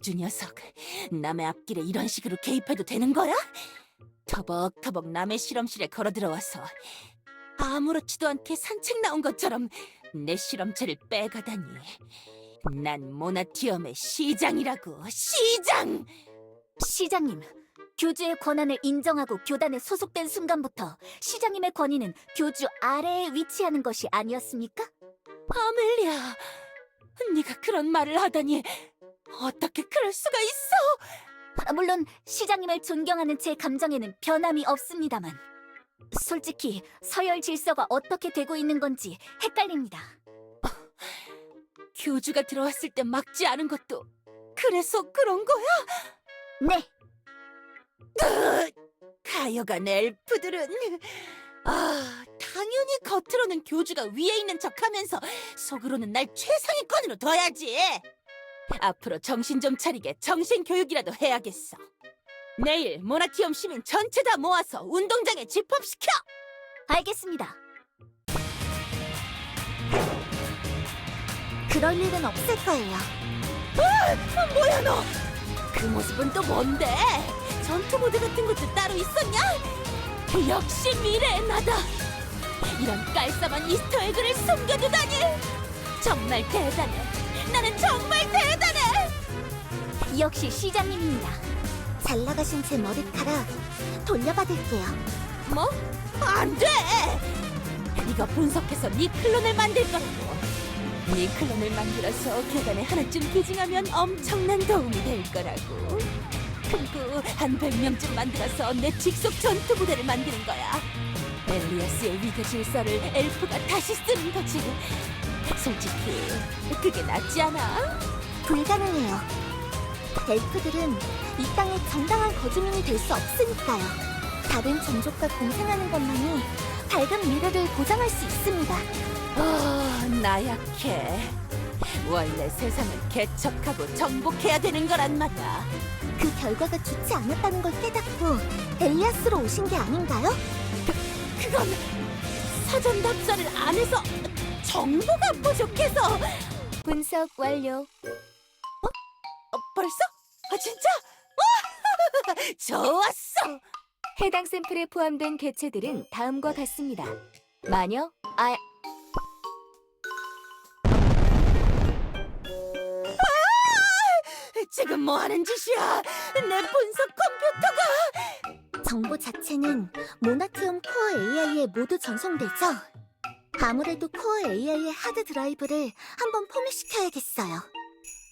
교주 녀석, 남의 앞길에 이런 식으로 개입해도 되는 거야? 터벅터벅 남의 실험실에 걸어 들어와서 아무렇지도 않게 산책 나온 것처럼 내 실험체를 빼가다니. 난 모나티엄의 시장이라고, 시장! 시장님, 교주의 권한을 인정하고 교단에 소속된 순간부터 시장님의 권위는 교주 아래에 위치하는 것이 아니었습니까? 아멜리아, 네가 그런 말을 하다니 어떻게 그럴 수가 있어? 아, 물론 시장님을 존경하는 제 감정에는 변함이 없습니다만 솔직히 서열 질서가 어떻게 되고 있는 건지 헷갈립니다. 교주가 들어왔을 때 막지 않은 것도 그래서 그런 거야? 네, 가여간 엘프들은 아 당연히 겉으로는 교주가 위에 있는 척하면서 속으로는 날 최상위권으로 둬야지. 앞으로 정신 좀 차리게 정신 교육이라도 해야겠어. 내일 모나티엄 시민 전체 다 모아서 운동장에 집합시켜. 알겠습니다. 그럴 일은 없을 거예요. 뭐야 너? 그 모습은 또 뭔데? 전투 모드 같은 것도 따로 있었냐? 역시 미래의 나다. 이런 깔쌈한 이스터 에그를 숨겨두다니. 정말 대단해. 나는 정말 대단해. 역시 시장님입니다. 잘 나가신 제 머리카락 돌려받을게요. 뭐? 안 돼. 이거 분석해서 네 클론을 만들 거라고. 네 클론을 만들어서 교단에 하나쯤 기증하면 엄청난 도움이 될 거라고. 그리고 한 100명쯤 만들어서 내 직속 전투 부대를 만드는 거야. 엘리아스의 위대 질서를 엘프가 다시 쓰는 거지. 솔직히 그게 낫지 않아? 불가능해요. 엘프들은 이 땅의 정당한 거주민이 될 수 없으니까요. 다른 종족과 공생하는 것만이 밝은 미래를 보장할 수 있습니다. 아, 나약해. 원래 세상은 개척하고 정복해야 되는 거란 말이야. 그 결과가 좋지 않았다는 걸 깨닫고 엘리아스로 오신 게 아닌가요? 그건 사전 답사를 안 해서 정보가 부족해서 분석 완료. 어, 벌써? 아 진짜? 와! 좋았어. 해당 샘플에 포함된 개체들은 다음과 같습니다. 마녀, 아, 지금 뭐 하는 짓이야? 내 분석 컴퓨터가 정보 자체는 모나티움 코어 AI에 모두 전송되죠? 아무래도 코어 AI의 하드 드라이브를 한번 포맷시켜야겠어요.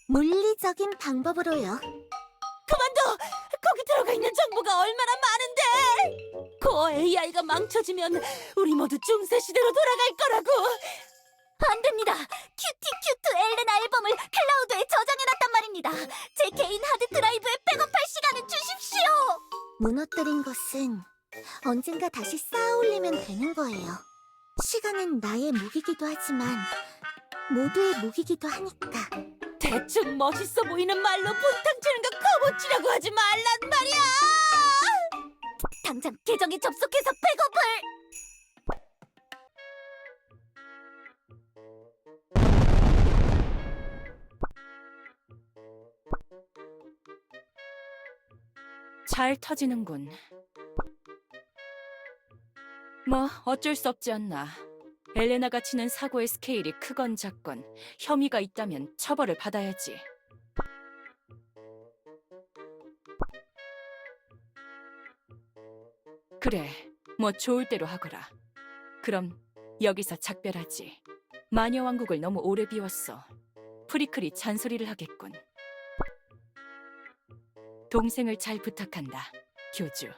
물리적인 방법으로요. 그만둬. 거기 들어가 있는 정보가 얼마나 많은데. 코어 AI가 망쳐지면 우리 모두 중세 시대로 돌아갈 거라고. 안 됩니다. 큐티 큐트 엘렌 앨범을 클라우드에 저장해놨단 말입니다. 제 개인 하드 드라이브에 백업할 시간을 주십시오. 무너뜨린 것은 언젠가 다시 쌓아올리면 되는 거예요. 시간은 나의 무기기도 하지만 모두의 무기기도 하니까. 대충 멋있어 보이는 말로 분탕 치는 거 커버치려고 하지 말란 말이야. 당장 계정에 접속해서 백업을. 잘 터지는군. 뭐 어쩔 수 없지 않나. 엘레나가 치는 사고의 스케일이 크건 작건 혐의가 있다면 처벌을 받아야지. 그래, 뭐 좋을 대로 하거라. 그럼 여기서 작별하지. 마녀 왕국을 너무 오래 비웠어. 프리클이 잔소리를 하겠군. 동생을 잘 부탁한다, 교주.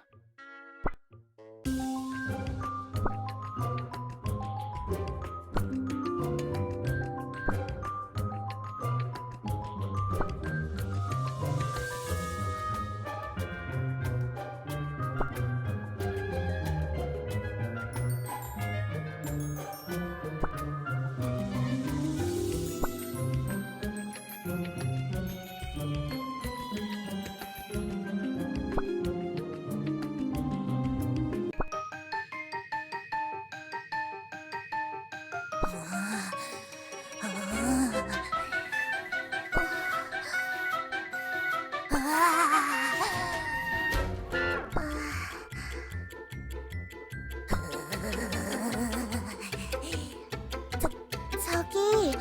저기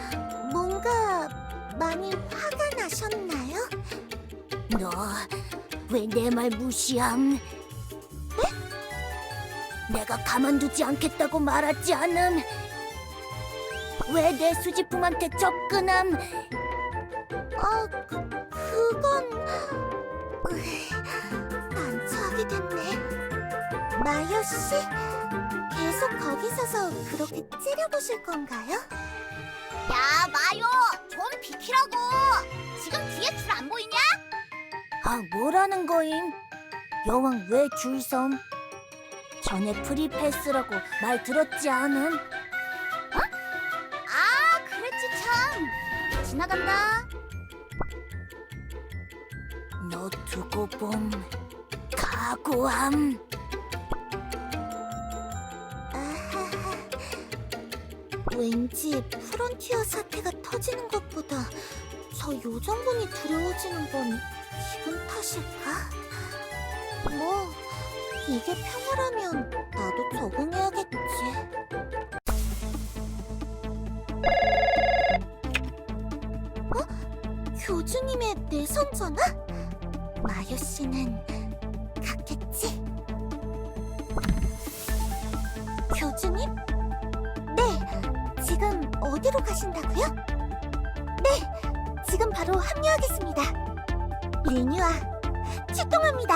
뭔가 많이 화가 나셨나요? 너 왜 내 말 무시함? 네? 내가 가만두지 않겠다고 말하지 않은. 왜 내 수지품한테 접근함? 아, 그, 그건... 난처하게 됐네. 마요 씨, 계속 거기 서서 그렇게 찌려보실 건가요? 야, 마요, 좀 비키라고. 지금 뒤에 줄 안 보이냐? 아, 뭐라는 거임? 여왕 왜 줄 섬? 전에 프리패스라고 말 들었지 않음? 지나간다. 너 두고 봄 각오함. 아하하. 왠지 프론티어 사태가 터지는 것보다 저 요정분이 두려워지는 건 기분 탓일까? 뭐 이게 평화라면 나도 적응해야겠지. 주님의 내 선 전화? 마요 씨는 갔겠지? 교주님? 네, 지금 어디로 가신다고요? 네, 지금 바로 합류하겠습니다. 리뉴아, 출동합니다.